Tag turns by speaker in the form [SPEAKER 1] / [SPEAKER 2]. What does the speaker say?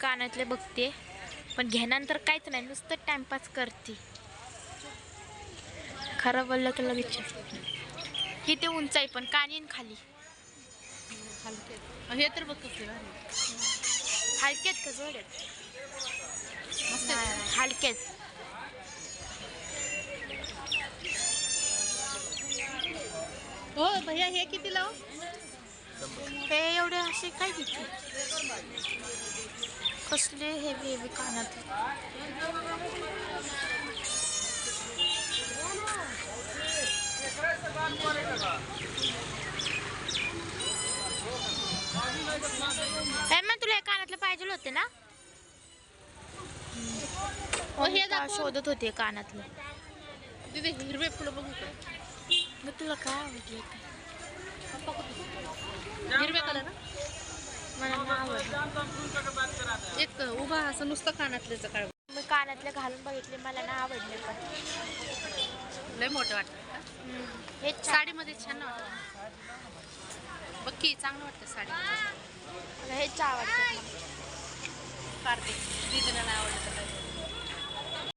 [SPEAKER 1] कानातले बघते. पण घेण्यानंतर काहीच नाही नुसतं टाइमपास करते. खरं बोललं तर लगेच किती उंच आहे पण कानीन खाली.
[SPEAKER 2] हे तर बघ कसले
[SPEAKER 1] हलकेत का. नाही, हलकेत
[SPEAKER 2] हो भैया हे किती लाव?
[SPEAKER 1] हे एवढे असे काय घेते कसले हेवी हेवी कानातले हे मग तुला कानातले पाहिजे होते ना?
[SPEAKER 2] हो.
[SPEAKER 1] शोधत होते कानातले.
[SPEAKER 2] तिथे हिरवे फुलं बघू का?
[SPEAKER 1] मग तुला काय आवडले?
[SPEAKER 2] हिरवे कलर ना
[SPEAKER 1] मला आवडलं.
[SPEAKER 2] उभा असं नुसतं कानातल्याचं काढ
[SPEAKER 1] मी कानातले घालून बघितले मला नाही आवडले पण.
[SPEAKER 2] लय मोठं वाटतं
[SPEAKER 1] हे
[SPEAKER 2] साडीमध्ये छान वाटतं. बघ की चांगलं वाटतं साडी.
[SPEAKER 1] मला हेच आवडतं.
[SPEAKER 2] कार्तिक दीदीला.